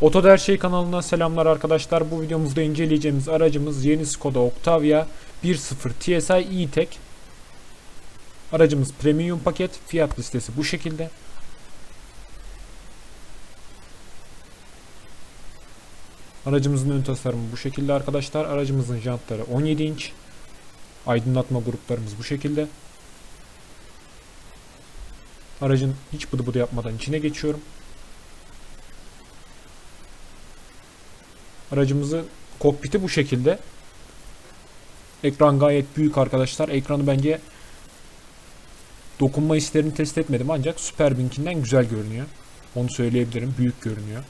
Otoda Şey kanalından selamlar arkadaşlar. Bu videomuzda inceleyeceğimiz aracımız yeni Skoda Octavia 1.0 TSI E-Tech. Aracımız premium paket. Fiyat listesi bu şekilde. Aracımızın ön tasarımı bu şekilde arkadaşlar. Aracımızın jantları 17 inç. Aydınlatma gruplarımız bu şekilde. Aracın hiç bıdı bıdı yapmadan içine geçiyorum. Aracımızın kokpiti bu şekilde. Ekran gayet büyük arkadaşlar. Ekranı bence dokunma hislerini test etmedim ancak Superbink'inden güzel görünüyor. Onu söyleyebilirim. Büyük görünüyor.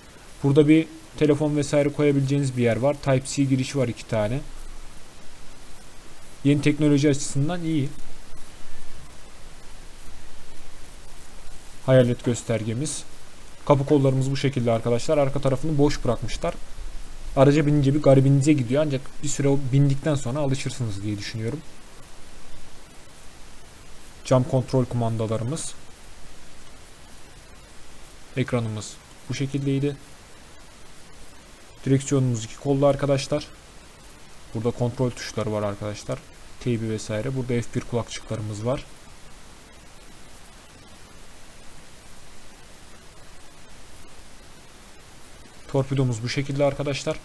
Burada bir telefon vesaire koyabileceğiniz bir yer var. Type-C girişi var iki tane. Yeni teknoloji açısından iyi. Hayalet göstergemiz. Kapı kollarımız bu şekilde arkadaşlar. Arka tarafını boş bırakmışlar. Araca binince bir garibinize gidiyor ancak bir süre o bindikten sonra alışırsınız diye düşünüyorum. Cam kontrol kumandalarımız. Ekranımız bu şekildeydi. Direksiyonumuz iki kollu arkadaşlar. Burada kontrol tuşları var arkadaşlar. Teybi vesaire. Burada F1 kulakçıklarımız var. Torpidomuz bu şekilde arkadaşlar.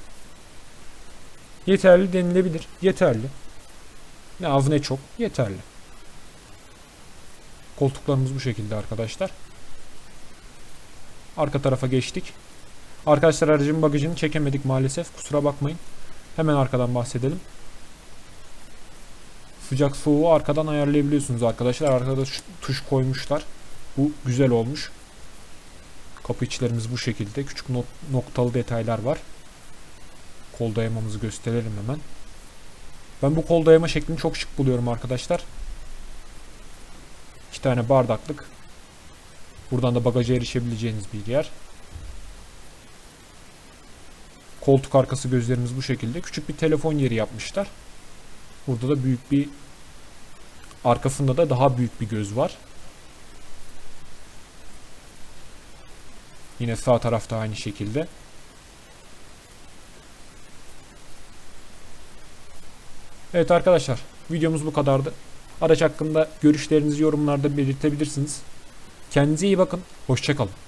Yeterli denilebilir. Yeterli. Ne az ne çok. Yeterli. Koltuklarımız bu şekilde arkadaşlar. Arka tarafa geçtik. Arkadaşlar aracın bagajını çekemedik maalesef. Kusura bakmayın. Hemen arkadan bahsedelim. Sıcak soğuğu arkadan ayarlayabiliyorsunuz arkadaşlar. Arkada tuş koymuşlar. Bu güzel olmuş. Kapı içlerimiz bu şekilde. Küçük not, noktalı detaylar var. Kol dayamamızı gösterelim hemen. Ben bu kol dayama şeklini çok şık buluyorum arkadaşlar. İki tane bardaklık. Buradan da bagaja erişebileceğiniz bir yer. Koltuk arkası gözlerimiz bu şekilde. Küçük bir telefon yeri yapmışlar. Burada da büyük bir arkasında da daha büyük bir göz var. Yine sağ tarafta aynı şekilde. Evet arkadaşlar videomuz bu kadardı. Araç hakkında görüşlerinizi yorumlarda belirtebilirsiniz. Kendinize iyi bakın. Hoşçakalın.